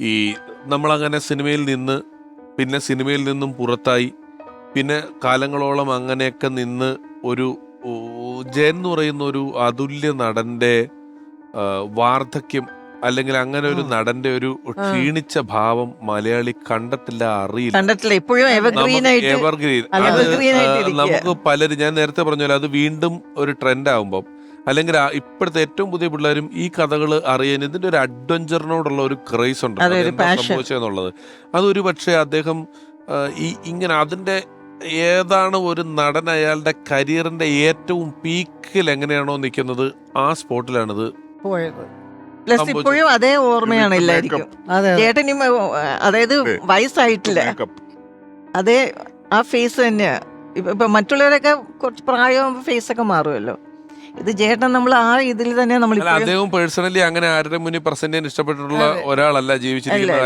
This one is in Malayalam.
ഈ നമ്മളങ്ങനെ സിനിമയിൽ നിന്ന് പിന്നെ സിനിമയിൽ നിന്നും പുറത്തായി പിന്നെ കാലങ്ങളോളം അങ്ങനെയൊക്കെ നിന്ന് ഒരു ജയൻ എന്ന് പറയുന്ന ഒരു അതുല്യ നടന്റെ ആ, വാർദ്ധക്യം അല്ലെങ്കിൽ അങ്ങനെ ഒരു നടന്റെ ഒരു ക്ഷീണിച്ച ഭാവം മലയാളി കണ്ടിട്ടില്ല അറിയില്ല. കണ്ടിട്ടില്ല ഇപ്പോഴും എവർഗ്രീൻ നമുക്ക് പലരും ഞാൻ നേരത്തെ പറഞ്ഞ പോലെ അത് വീണ്ടും ഒരു ട്രെൻഡ് ആകുമ്പം അല്ലെങ്കിൽ ഇപ്പോഴത്തെ ഏറ്റവും പുതിയ പിള്ളേരും ഈ കഥകൾ അറിയാൻ ഇതിന്റെ ഒരു അഡ്വഞ്ചറിനോടുള്ള ഒരു ക്രൈസ് ഉണ്ട്. സംഭവിച്ചതെന്നുള്ളത് അതൊരു പക്ഷേ അദ്ദേഹം ഈ ഇങ്ങനെ അതിന്റെ ഏതാണ് ഒരു നടൻ അയാളുടെ കരിയറിന്റെ ഏറ്റവും പീക്കിൽ എങ്ങനെയാണോ നിൽക്കുന്നത് ആ സ്പോട്ടിലാണിത്. പോയത്. പ്ലസ് സംഭവിച്ചത്. ഇപ്പോഴും അതേ ഓർമ്മയാണ് ചേട്ടനും അതായത് അതെ. വയസ്സായിട്ടില്ല. അതെ ആ ഫേസ് തന്നെയാ. ഇപ്പൊ ഇപ്പൊ മറ്റുള്ളവരൊക്കെ കുറച്ച് പ്രായമാകുമ്പോൾ ഫേസ് ഒക്കെ മാറുമല്ലോ. ഇത് ചേട്ടൻ നമ്മൾ ആ ഇതിൽ തന്നെ നമ്മൾ അല്ല അദ്ദേഹം പേഴ്സണലി അങ്ങനെ ആരുടെ മുന്നിൽ പ്രസന്റ് ചെയ്യാൻ ഇഷ്ടപ്പെട്ടിട്ടുള്ള ഒരാളല്ല ജീവിച്ചിരിക്കുന്ന അല്ല,